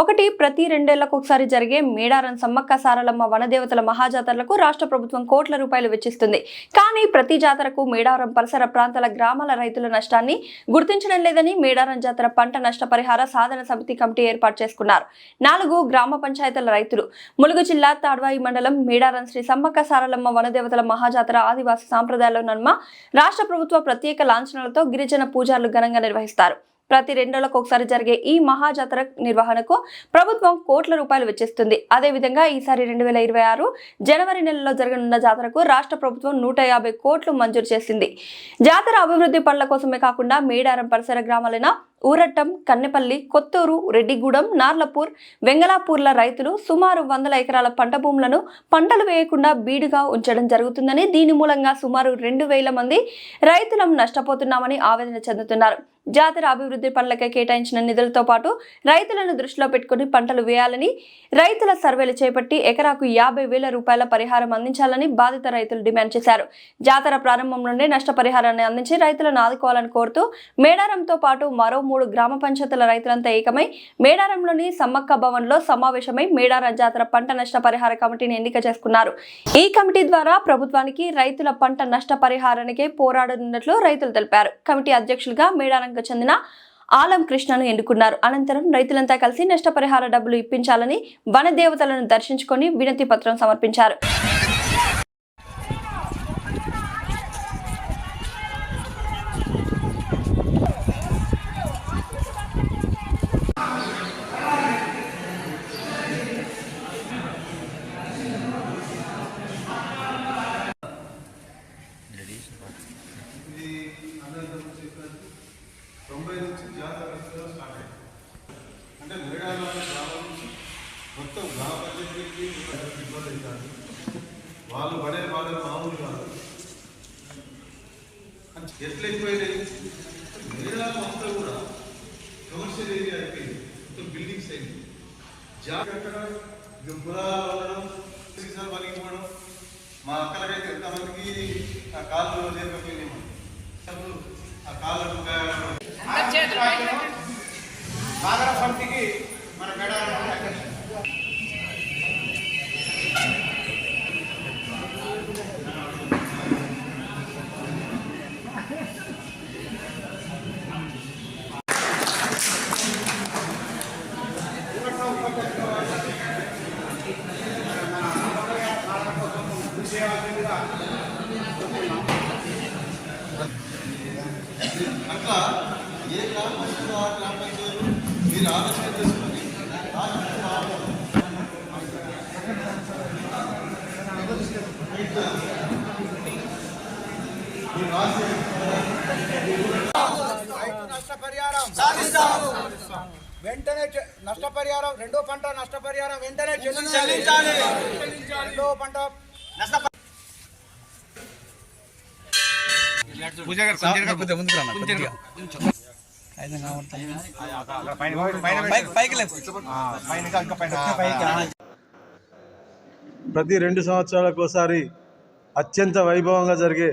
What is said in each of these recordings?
ఒకటి ప్రతి రెండేళ్ళకు ఒకసారి జరిగే మేడారం సమ్మక్క సారలమ్మ వనదేవతల మహాజాతరలకు రాష్ట్ర ప్రభుత్వం కోట్ల రూపాయలు వెచ్చిస్తుంది. కానీ ప్రతి జాతరకు మేడారం పరిసర ప్రాంతాల గ్రామాల రైతుల నష్టాన్ని గుర్తించడం లేదని మేడారం జాతర పంట నష్టపరిహార సాధన సమితి కమిటీ ఏర్పాటు చేసుకున్నారు. నాలుగు గ్రామ పంచాయతీల రైతులు. ములుగు జిల్లా తాడ్వాయి మండలం మేడారం శ్రీ సమ్మక్క సారలమ్మ వనదేవతల మహాజాతర ఆదివాసి సాంప్రదాయాల నన్మ రాష్ట్ర ప్రభుత్వ ప్రత్యేక లాంఛనాలతో గిరిజన పూజారులు ఘనంగా నిర్వహిస్తారు. ప్రతి రెండేళ్ళకు ఒకసారి జరిగే ఈ మహాజాతర నిర్వహణకు ప్రభుత్వం కోట్ల రూపాయలు వెచ్చిస్తుంది. అదేవిధంగా ఈసారి రెండు వేల ఇరవై ఆరు జనవరి నెలలో జరగనున్న జాతరకు రాష్ట్ర ప్రభుత్వం నూట యాభై కోట్లు మంజూరు చేసింది. జాతర అభివృద్ధి పనుల కోసమే కాకుండా మేడారం పరిసర గ్రామాలైన ఊరట్టం కన్నెపల్లి కొత్తూరు రెడ్డిగూడెం నార్లపూర్ వెంగళాపూర్ల రైతులు సుమారు వందల ఎకరాల పంట భూములను పంటలు వేయకుండా బీడుగా ఉంచడం జరుగుతుందని దీని మూలంగా సుమారు రెండు వేల మంది రైతులం నష్టపోతున్నామని ఆవేదన చెందుతున్నారు. జాతర అభివృద్ధి పనులకే కేటాయించిన నిధులతో పాటు రైతులను దృష్టిలో పెట్టుకుని పంటలు వేయాలని రైతుల సర్వేలు చేపట్టి ఎకరాకు యాభై వేల రూపాయల పరిహారం అందించాలని బాధిత రైతులు డిమాండ్ చేశారు. జాతర ప్రారంభం నుండి నష్టపరిహారాన్ని అందించి రైతులను ఆదుకోవాలని కోరుతూ మేడారంతో పాటు మరో మూడు గ్రామ పంచాయతీల రైతులంతా ఏకమై మేడారంలోని సమ్మక్క భవన్లో సమావేశమై మేడారం జాతర పంట నష్ట పరిహార కమిటీని ఎన్నిక చేసుకున్నారు. ఈ కమిటీ ద్వారా ప్రభుత్వానికి రైతుల పంట నష్ట పరిహారానికే పోరాడనున్నట్లు రైతులు తెలిపారు. కమిటీ అధ్యక్షులుగా మేడారం మేడారంకు చెందిన ఆలం కృష్ణను ఎన్నుకున్నారు. అనంతరం రైతులంతా కలిసి నష్టపరిహార డబ్బులు ఇప్పించాలని వన దేవతలను దర్శించుకొని వినతి పత్రం సమర్పించారు ఇది అందరితో చెప్పినట్టు తొంభై నుంచి జాతర ఫెస్టివల్ స్టార్ట్ అయింది అంటే మేడాల గ్రామం నుంచి మొత్తం గ్రామ పంచాయతీకి ఇబ్బంది అవుతారు వాళ్ళు పడే బాధలు మామూలు కాదు అంటే ఎట్లా ఎక్కువైనాయి అంతా కూడా కమర్షియల్ ఏరియా అయిపోయింది మొత్తం బిల్డింగ్స్ అయింది జాగ్రత్తగా పొలాలు ఉండడం సీజన్ పలిగిపోవడం మా అక్కలకైతే ఎంతమందికి ఆ కాళ్ళు లేకపోయినాయి ఆ కాళ్ళకు బాగా సాగర సమితికి మన మేడారం అట్లా ఏ గ్రామ పంచాయతీ ఆ గ్రామ పంచాయతీ మీరు ఆలోచన చేసుకొని నష్టపరిహారం వెంటనే చె- నష్టపరిహారం రెండో పంట నష్టపరిహారం వెంటనే చెల్లించాలి. రెండో పంట నష్ట ప్రతి రెండు సంవత్సరాలకు ఒకసారి అత్యంత వైభవంగా జరిగే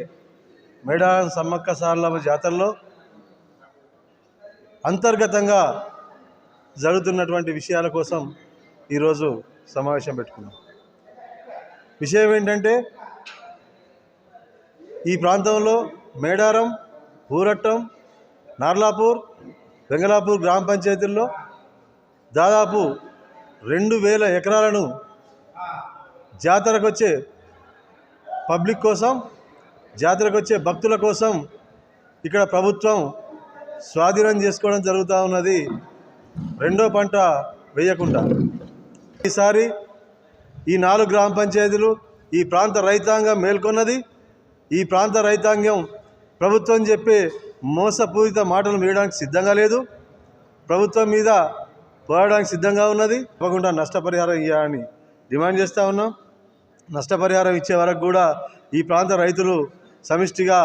మేడారం సమ్మక్క సారలమ్మ జాతరలో అంతర్గతంగా జరుగుతున్నటువంటి విషయాల కోసం ఈరోజు సమావేశం పెట్టుకున్నాం. విషయం ఏంటంటే ఈ ప్రాంతంలో మేడారం ఊరట్టం నార్లాపూర్ వెంగళాపూర్ గ్రామ పంచాయతీల్లో దాదాపు రెండు వేల ఎకరాలను జాతరకు వచ్చే పబ్లిక్ కోసం జాతరకు వచ్చే భక్తుల కోసం ఇక్కడ ప్రభుత్వం స్వాధీనం చేసుకోవడం జరుగుతూ ఉన్నది. రెండో పంట వేయకుండా. ఈసారి ఈ నాలుగు గ్రామ పంచాయతీలు ఈ ప్రాంత రైతాంగం మేల్కొన్నది. ఈ ప్రాంత రైతాంగం ప్రభుత్వం చెప్పే మోసపూరిత మాటలు వేయడానికి సిద్ధంగా లేదు. ప్రభుత్వం మీద పోరాడడానికి సిద్ధంగా ఉన్నది. తప్పకుండా నష్టపరిహారం ఇవ్వాలని డిమాండ్ చేస్తూ ఉన్నాం. నష్టపరిహారం ఇచ్చే వరకు కూడా ఈ ప్రాంత రైతులు సమిష్టిగా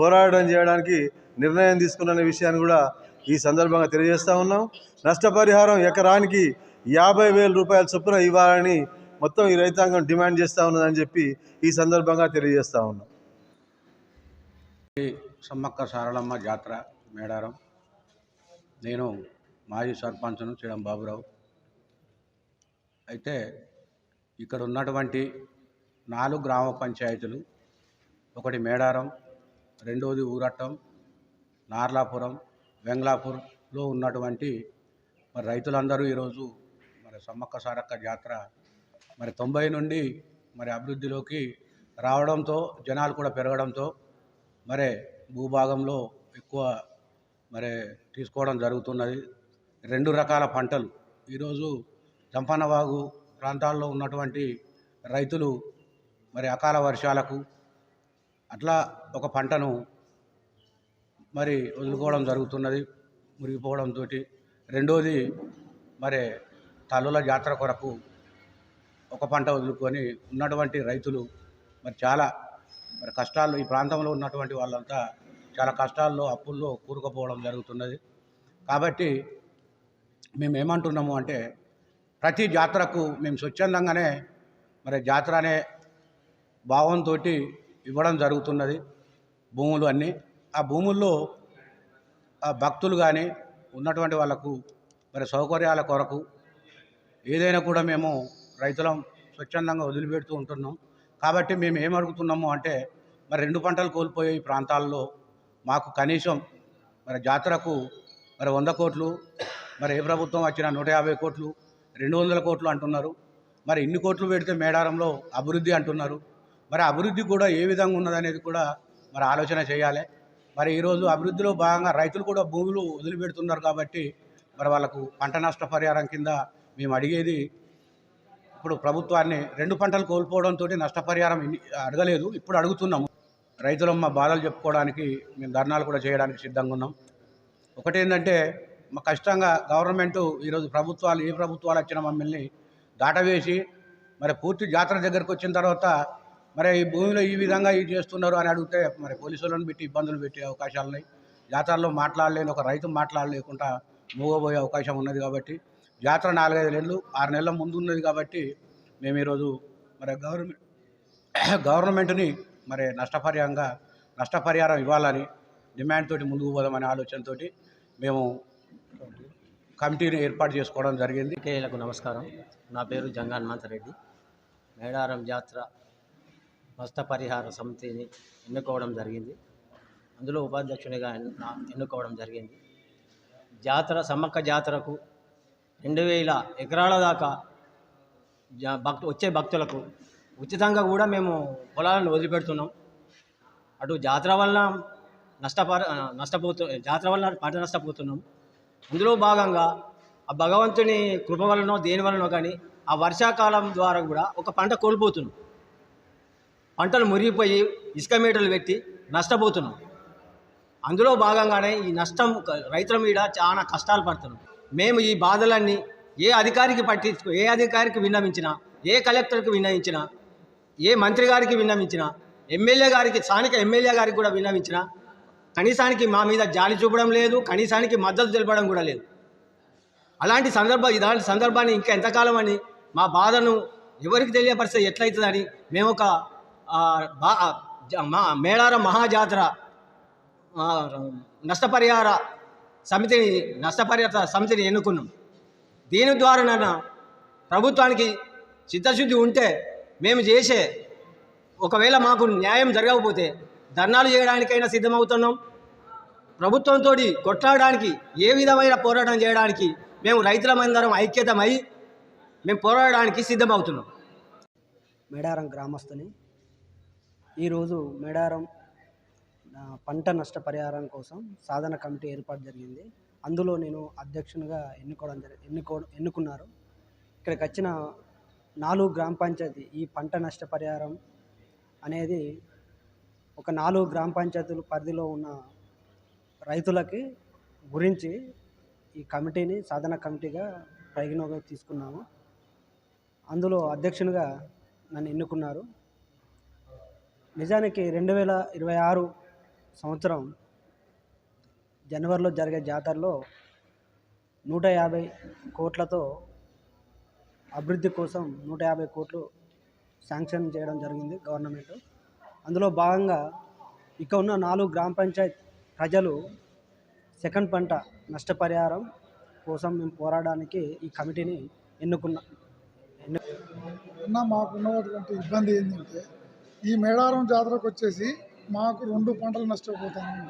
పోరాటం చేయడానికి నిర్ణయం తీసుకున్న విషయాన్ని కూడా ఈ సందర్భంగా తెలియజేస్తూ ఉన్నాం. నష్టపరిహారం ఎకరానికి యాభై వేల రూపాయల చొప్పున ఇవ్వాలని మొత్తం ఈ రైతాంగం డిమాండ్ చేస్తూ ఉన్నదని చెప్పి ఈ సందర్భంగా తెలియజేస్తూ ఉన్నాం. సమ్మక్క సారళమ్మ జాతర మేడారం. నేను మాజీ సర్పంచ్ను చిడం బాబురావు. అయితే ఇక్కడ ఉన్నటువంటి నాలుగు గ్రామ పంచాయతీలు ఒకటి మేడారం రెండోది ఊరట్టం నార్లాపురం వెంగళాపూర్లో ఉన్నటువంటి మరి రైతులందరూ ఈరోజు మరి సమ్మక్క సారక్క జాతర మరి తొంభై నుండి మరి అభివృద్ధిలోకి రావడంతో జనాలు కూడా పెరగడంతో మరి భూభాగంలో ఎక్కువ మరి తీసుకోవడం జరుగుతున్నది. రెండు రకాల పంటలు. ఈరోజు జంపన్నవాగు ప్రాంతాల్లో ఉన్నటువంటి రైతులు మరి అకాల వర్షాలకు అట్లా ఒక పంటను మరి వదులుకోవడం జరుగుతున్నది మురిగిపోవడంతో రెండోది మరి తల్లుల జాతర కొరకు ఒక పంట వదులుకొని ఉన్నటువంటి రైతులు మరి చాలా మరి కష్టాల్లో ఈ ప్రాంతంలో ఉన్నటువంటి వాళ్ళంతా చాలా కష్టాల్లో అప్పుల్లో కూరుకుపోవడం జరుగుతున్నది. కాబట్టి మేము ఏమంటున్నాము అంటే ప్రతి జాతరకు మేము స్వచ్ఛందంగానే మరి జాతర అనే భావంతో ఇవ్వడం జరుగుతున్నది భూములు అన్నీ. ఆ భూముల్లో ఆ భక్తులు కానీ ఉన్నటువంటి వాళ్ళకు మరి సౌకర్యాల కొరకు ఏదైనా కూడా మేము రైతులం స్వచ్ఛందంగా వదిలిపెడుతూ ఉంటున్నాం. కాబట్టి మేము ఏం అడుగుతున్నాము అంటే మరి రెండు పంటలు కోల్పోయే ఈ ప్రాంతాల్లో మాకు కనీసం మరి జాతరకు మరి వంద కోట్లు మరి ఏ ప్రభుత్వం వచ్చినా నూట యాభై కోట్లు రెండు వందల కోట్లు అంటున్నారు. మరి ఇన్ని కోట్లు పెడితే మేడారంలో అభివృద్ధి అంటున్నారు. మరి అభివృద్ధి కూడా ఏ విధంగా ఉన్నదనేది కూడా మరి ఆలోచన చేయాలి. మరి ఈరోజు అభివృద్ధిలో భాగంగా రైతులు కూడా భూములు వదిలిపెడుతున్నారు కాబట్టి మరి వాళ్ళకు పంట నష్ట పరిహారం కింద మేము అడిగేది ఇప్పుడు ప్రభుత్వాన్ని రెండు పంటలు కోల్పోవడంతో నష్టపరిహారం అడగలేదు. ఇప్పుడు అడుగుతున్నాము. రైతులమ్మ బాధలు చెప్పుకోవడానికి మేము ధర్నాలు కూడా చేయడానికి సిద్ధంగా ఉన్నాం. ఒకటి ఏంటంటే మా కష్టంగా గవర్నమెంటు ఈరోజు ప్రభుత్వాలు ఏ ప్రభుత్వాలు వచ్చినా మమ్మల్ని దాటవేసి మరి పూర్తి జాతర దగ్గరకు వచ్చిన తర్వాత మరి ఈ భూమిలో ఈ విధంగా ఇది చేస్తున్నారు అని అడిగితే మరి పోలీసులను పెట్టి ఇబ్బందులు పెట్టే అవకాశాలు ఉన్నాయి. జాతరలో మాట్లాడలేని ఒక రైతు మాట్లాడలేకుండా మూగబోయే అవకాశం ఉన్నది కాబట్టి జాతర నాలుగైదు నెలలు ఆరు నెలల ముందు ఉన్నది కాబట్టి మేము ఈరోజు మరి గవర్నమెంట్ గవర్నమెంట్ని మరి నష్టపరిహారంగా నష్టపరిహారం ఇవ్వాలని డిమాండ్ తోటి ముందుకు పోదామనే ఆలోచనతో మేము కమిటీని ఏర్పాటు చేసుకోవడం జరిగింది. కేలకు నమస్కారం. నా పేరు జంగాన్మంత రెడ్డి మేడారం జాతర నష్టపరిహార సమితిని ఎన్నుకోవడం జరిగింది. అందులో ఉపాధ్యక్షునిగా ఎన్నుకోవడం జరిగింది. జాతర సమ్మక్క జాతరకు రెండు వేల ఎకరాల దాకా భక్తు వచ్చే భక్తులకు ఉచితంగా కూడా మేము పొలాలను వదిలిపెడుతున్నాం. అటు జాతర వల్ల నష్టపర నష్టపోతు జాతర వల్ల పంట నష్టపోతున్నాం. అందులో భాగంగా ఆ భగవంతుని కృప వలనో దేని వలనో కానీ ఆ వర్షాకాలం ద్వారా కూడా ఒక పంట కోల్పోతున్నాం. పంటలు మురిగిపోయి ఇసుక మీటలు పెట్టి నష్టపోతున్నాం. అందులో భాగంగానే ఈ నష్టం రైతుల మీద చాలా కష్టాలు పడుతున్నాం. మేము ఈ బాధలన్నీ ఏ అధికారికి పట్టించుకో ఏ అధికారికి విన్నవించినా ఏ కలెక్టర్కి విన్నవించినా ఏ మంత్రి గారికి విన్నవించినా ఎమ్మెల్యే గారికి స్థానిక ఎమ్మెల్యే గారికి కూడా విన్నవించినా కనీసానికి మా మీద జాలి చూపడం లేదు కనీసానికి మద్దతు తెలపడం కూడా లేదు. అలాంటి సందర్భ ఇలాంటి సందర్భాన్ని ఇంకా ఎంతకాలం అని మా బాధను ఎవరికి తెలియపరిస్తే ఎట్లయితుందని మేము ఒక బా జ- మా మేడారం మహాజాతర నష్టపరిహార సమితిని నష్టపరిహార సమితిని ఎన్నుకున్నాం. దీని ద్వారా ప్రభుత్వానికి చిత్తశుద్ధి ఉంటే మేము చేసే ఒకవేళ మాకు న్యాయం జరగకపోతే ధర్నాలు చేయడానికైనా సిద్ధమవుతున్నాం. ప్రభుత్వంతో కొట్లాడడానికి ఏ విధమైన పోరాటం చేయడానికి మేము రైతులమందరం ఐక్యతమై మేము పోరాడడానికి సిద్ధమవుతున్నాం. మేడారం గ్రామస్తుని ఈరోజు మేడారం పంట నష్టపరిహారం కోసం సాధన కమిటీ ఏర్పాటు జరిగింది. అందులో నేను అధ్యక్షునిగా ఎన్నుకోవడం జరి ఎన్నుకో ఎన్నుకున్నారు. ఇక్కడికి వచ్చిన నాలుగు గ్రామ పంచాయతీ ఈ పంట నష్టపరిహారం అనేది ఒక నాలుగు గ్రామ పంచాయతీల పరిధిలో ఉన్న రైతులకి గురించి ఈ కమిటీని సాధన కమిటీగా పరిగణలోకి తీసుకున్నాము. అందులో అధ్యక్షునిగా నన్ను ఎన్నుకున్నారు. నిజానికి రెండు వేల ఇరవై ఆరు సంవత్సరం జనవరిలో జరిగే జాతరలో నూట యాభై కోట్లతో అభివృద్ధి కోసం నూట యాభై కోట్లు శాంక్షన్ చేయడం జరిగింది గవర్నమెంట్. అందులో భాగంగా ఇక ఉన్న నాలుగు గ్రామ పంచాయత్ ప్రజలు సెకండ్ పంట నష్టపరిహారం కోసం మేము పోరాడడానికి ఈ కమిటీని ఎన్నుకున్నాం అన్న మాకున్నటువంటి ఇబ్బంది ఏంటంటే ఈ మేడారం జాతరకు వచ్చేసి మాకు రెండు పంటలు నష్టపోతాము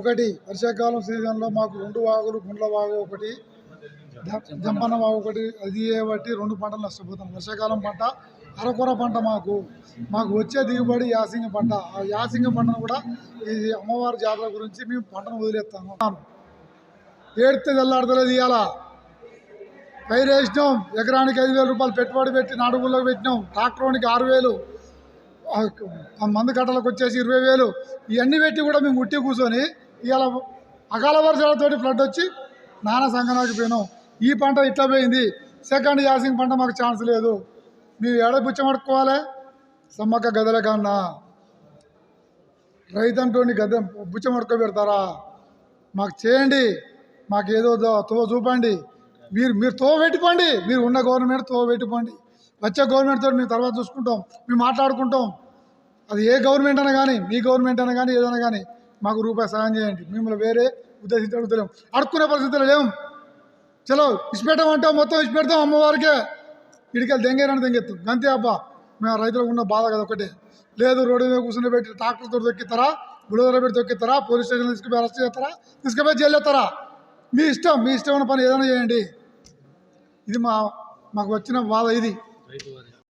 ఒకటి వర్షాకాలం సీజన్లో మాకు రెండు వాగులు గుండ్ల వాగు ఒకటి జ- జంపన్న వాగు ఒకటి అది బట్టి రెండు పంటలు నష్టపోతాం. వర్షాకాలం పంట అరకొర పంట మాకు. మాకు వచ్చే దిగుబడి యాసింగ పంట. ఆ యాసింగ పంటను కూడా ఈ అమ్మవారి జాతర గురించి మేము పంటను వదిలేస్తాము. ఏడితే తెల్లాడతలేదు ఇవాళ పైరు వేసినాం ఎకరానికి ఐదు వేల రూపాయలు పెట్టుబడి పెట్టి నాడుగుల్లోకి పెట్టినాం. ట్రాక్టర్కి ఆరు వేలు. మందు కట్టలకు వచ్చేసి ఇరవై వేలు ఇవన్నీ పెట్టి కూడా మేము ఉట్టి కూర్చొని ఇవాళ అకాల వర్షాలతోటి ఫ్లడ్ వచ్చి నానా సంగనాకి పోయినాం. ఈ పంట ఇట్లా పోయింది. సెకండ్ యాసింగ్ పంట మాకు ఛాన్స్ లేదు. మేము ఎడ పుచ్చమడుకోవాలి సమ్మక్క గదల కన్నా. రైతంటోని గద బుచ్చమడుకో పెడతారా మాకు చేయండి. మాకు ఏదో తో చూపండి. మీరు మీరు తో పెట్టుకోండి. మీరు ఉన్న గవర్నమెంట్తో పెట్టుకోండి. వచ్చే గవర్నమెంట్ మేము తర్వాత చూసుకుంటాం మేము మాట్లాడుకుంటాం. అది ఏ గవర్నమెంట్ అయినా కానీ మీ గవర్నమెంట్ అయినా కానీ ఏదైనా కానీ మాకు రూపాయి సాయం చేయండి. మిమ్మల్ని వేరే ఉద్దేశించి అడుగుతలేం. అడుక్కునే పరిస్థితులు లేవు చలో ఇచ్చిపెట్టమంటే మొత్తం ఇచ్చిపెడతాం అమ్మవారికే. ఇడికెళ్ళి దెంగేరని దెంగెత్తాం. అంతే అబ్బా మేము రైతులకు ఉన్న బాధ కదా ఒకటే. లేదు రోడ్డు మీద కూర్చుని పెట్టి ట్రాక్టర్తో తొక్కిస్తారా? బుడోదర పెట్టి తొక్కితారా పోలీస్ స్టేషన్ తీసుకుపోయి అరెస్ట్ చేస్తారా? తీసుకుపోయి జైలు ఎత్తారా? మీ ఇష్టం మీ ఇష్టమైన పని ఏదైనా చేయండి. ఇది మా మాకు వచ్చిన బాధ ఇది. ரைட்